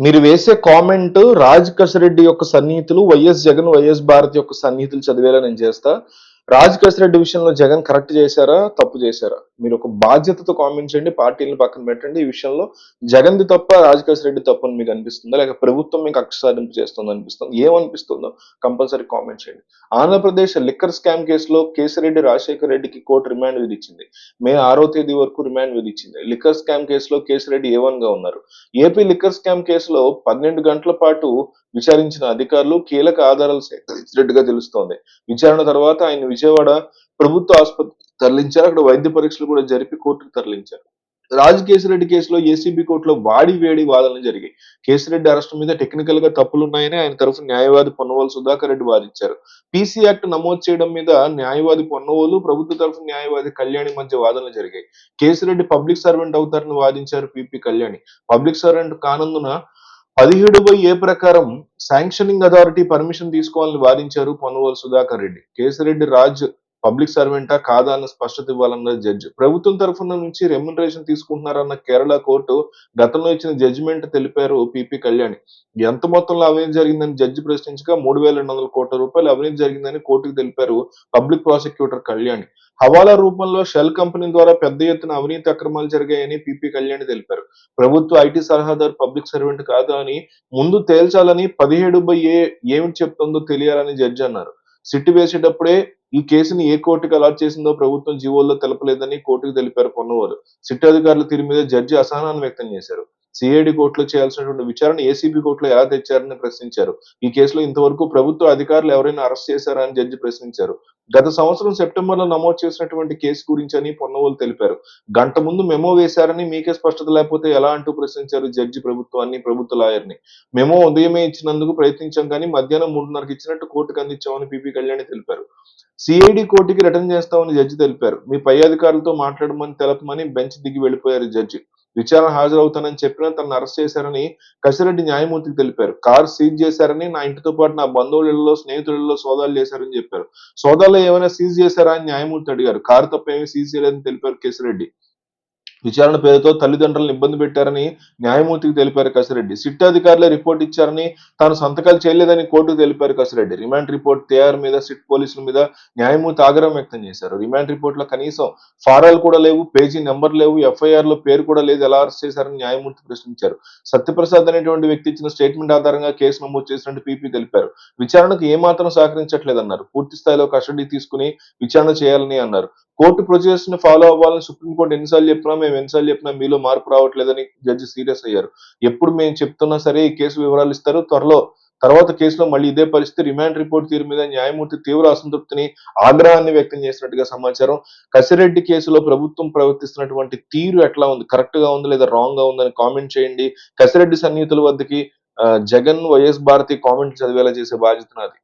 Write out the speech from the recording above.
మీరు వేసే కామెంట్ రాజ్ కసిరెడ్డి యొక్క సన్నిహితులు వైఎస్ జగన్ వైఎస్ భారతి యొక్క సన్నిహితులు చదివేలా నేను చేస్తా. రాజ్ కసిరెడ్డి విషయంలో జగన్ కరెక్ట్ చేశారా? తప్పు చేశారా? మీరు ఒక బాధ్యతతో కామెంట్ చేయండి పార్టీలను పక్కన పెట్టండి. ఈ విషయంలో జగన్ది తప్ప రాజ్ రెడ్డి తప్పని అని మీకు అనిపిస్తుందా? లేక ప్రభుత్వం మీకు కక్ష సాధింపు చేస్తుంది అనిపిస్తుంది? ఏమనిపిస్తుందో కంపల్సరీ కామెంట్ చేయండి. ఆంధ్రప్రదేశ్ లిక్కర్ స్కామ్ కేసులో కేసిరెడ్డి రాజశేఖర రెడ్డికి కోర్టు రిమాండ్ విధించింది. మే ఆరో తేదీ వరకు రిమాండ్ విధించింది. లిక్కర్ స్కామ్ కేసులో కేసిరెడ్డి ఏ వన్గా ఉన్నారు? ఏపీ లిక్కర్ స్కామ్ కేసులో పన్నెండు గంటల పాటు విచారించిన అధికారులు కీలక ఆధారాలు సేకరించినట్టుగా తెలుస్తోంది. విచారణ తర్వాత ఆయన విజయవాడ ప్రభుత్వ ఆసుపత్రి తరలించారు. అక్కడ వైద్య పరీక్షలు కూడా జరిపి కోర్టుకు తరలించారు. రాజ్ కేసిరెడ్డి కేసులో ఏసీబీ కోర్టులో వాడి వేడి వాదనలు జరిగాయి. కేసిరెడ్డి అరెస్ట్ మీద టెక్నికల్గా తప్పులున్నాయని ఆయన తరఫు న్యాయవాది పొన్నవోలు సుధాకర్ రెడ్డి వాదించారు. పీసీ యాక్ట్ నమోదు చేయడం మీద న్యాయవాది పొన్నవోలు ప్రభుత్వ తరఫు న్యాయవాది కళ్యాణి మధ్య వాదనలు జరిగాయి. కేసిరెడ్డి పబ్లిక్ సర్వెంట్ అవుతారని వాదించారు పిపి కళ్యాణి. పబ్లిక్ సర్వెంట్ కానందున పదిహేడు బై ఏ ప్రకారం శాంక్షనింగ్ అథారిటీ పర్మిషన్ తీసుకోవాలని వాదించారు పొన్నవోలు సుధాకర్ రెడ్డి. కేసిరెడ్డి రాజ్ పబ్లిక్ సర్వెంటా కాదా అన్న స్పష్టత ఇవ్వాలన్న జడ్జ్. ప్రభుత్వం తరఫున నుంచి రెమ్యునరేషన్ తీసుకుంటున్నారన్న కేరళ కోర్టు గతంలో ఇచ్చిన జడ్జిమెంట్ తెలిపారు పిపి కళ్యాణి. ఎంత మొత్తంలో అవినీతి జరిగిందని జడ్జి ప్రశ్నించగా మూడు వేల రెండు వందల కోట్ల రూపాయలు అవినీతి జరిగిందని కోర్టుకు తెలిపారు పబ్లిక్ ప్రాసిక్యూటర్ కళ్యాణి. హవాలా రూపంలో షెల్ కంపెనీ ద్వారా పెద్ద ఎత్తున అవినీతి అక్రమాలు జరిగాయని పిపి కళ్యాణి తెలిపారు. ప్రభుత్వ ఐటీ సలహాదారు పబ్లిక్ సర్వెంట్ కాదా అని ముందు తేల్చాలని పదిహేడు బై ఏ ఏమిటి చెప్తుందో తెలియాలని జడ్జి అన్నారు. సిట్టు వేసేటప్పుడే ఈ కేసుని ఏ కోర్టుకు అలాట్ చేసిందో ప్రభుత్వం జీవోల్లో తెలపలేదని కోర్టుకు తెలిపారు పొన్నవారు. సిట్ అధికారుల తీరు మీద జడ్జి అసహనాన్ని వ్యక్తం చేశారు. సిఐడి కోర్టులో చేయాల్సినటువంటి విచారణ ఏసీబీ కోర్టులో ఎలా తెచ్చారని ప్రశ్నించారు. ఈ కేసులో ఇంతవరకు ప్రభుత్వ అధికారులు ఎవరైనా అరెస్ట్ చేశారా అని జడ్జి ప్రశ్నించారు. గత సంవత్సరం సెప్టెంబర్లో నమోదు చేసినటువంటి కేసు గురించి అని పొన్నవోలు తెలిపారు. గంట ముందు మెమో వేశారని మీకే స్పష్టత లేకపోతే ఎలా అంటూ ప్రశ్నించారు జడ్జి ప్రభుత్వాన్ని ప్రభుత్వ లాయర్ని. మెమో ఉదయమే ఇచ్చినందుకు ప్రయత్నించాం కానీ మధ్యాహ్నం మూడున్నరకు ఇచ్చినట్టు కోర్టుకు అందించామని పిపి కళ్యాణి తెలిపారు. సిఐడి కోర్టుకి రిటర్న్ చేస్తామని జడ్జి తెలిపారు. మీ పై అధికారులతో మాట్లాడమని తెలపమని బెంచ్ దిగి వెళ్ళిపోయారు జడ్జి. విచారణ హాజరవుతానని చెప్పినా తనను అరెస్ట్ చేశారని కసిరెడ్డి న్యాయమూర్తికి తెలిపారు. కార్ సీజ్ చేశారని నా ఇంటితో పాటు నా బంధువులలో స్నేహితులలో సోదాలు చేశారని చెప్పారు. సోదాలు ఏమైనా సీజ్ చేశారా అని న్యాయమూర్తి అడిగారు. కారు తప్ప ఏమీ సీజ్ చేయలేదని తెలిపారు కేసిరెడ్డి. విచారణ పేరుతో తల్లిదండ్రులను ఇబ్బంది పెట్టారని న్యాయమూర్తికి తెలిపారు కసిరెడ్డి. సిట్ అధికారులే రిపోర్ట్ ఇచ్చారని తాను సంతకాలు చేయలేదని కోర్టుకు తెలిపారు కసిరెడ్డి. రిమాండ్ రిపోర్ట్ తేఆర్ మీద సిట్ పోలీసుల మీద న్యాయమూర్తి ఆగ్రహం వ్యక్తం చేశారు. రిమాండ్ రిపోర్ట్లో కనీసం ఫారాలు కూడా లేవు పేజీ నెంబర్ లేవు ఎఫ్ఐఆర్లో పేరు కూడా లేదు ఎలా అరెస్ట్ చేశారని న్యాయమూర్తి ప్రశ్నించారు. సత్యప్రసాద్ అనేటువంటి వ్యక్తి ఇచ్చిన స్టేట్మెంట్ ఆధారంగా కేసు నమోదు చేసినట్టు పీపీ తెలిపారు. విచారణకు ఏమాత్రం సహకరించట్లేదన్నారు. పూర్తి స్థాయిలో కస్టడీ తీసుకుని విచారణ చేయాలని అన్నారు. కోర్టు ప్రొసీజర్స్ని ఫాలో అవ్వాలని సుప్రీంకోర్టు ఎన్నిసార్లు చెప్పినా మేము ఎన్నిసార్లు చెప్పినా మీలో మార్పు రావట్లేదని జడ్జి సీరియస్ అయ్యారు. ఎప్పుడు మేము చెప్తున్నా సరే ఈ కేసు వివరాలు ఇస్తారు. త్వరలో తర్వాత కేసులో మళ్ళీ ఇదే పరిస్థితి రిమాండ్ రిపోర్ట్ తీరు మీద న్యాయమూర్తి తీవ్ర అసంతృప్తిని ఆగ్రహాన్ని వ్యక్తం చేసినట్టుగా సమాచారం. కసిరెడ్డి కేసులో ప్రభుత్వం ప్రవర్తిస్తున్నటువంటి తీరు ఎట్లా ఉంది? కరెక్ట్గా ఉంది లేదా రాంగ్గా ఉందని కామెంట్ చేయండి. కసిరెడ్డి సన్నిహితుల వద్దకి జగన్ వైఎస్ భారతి కామెంట్ చదివేలా చేసే బాధ్యత నాది.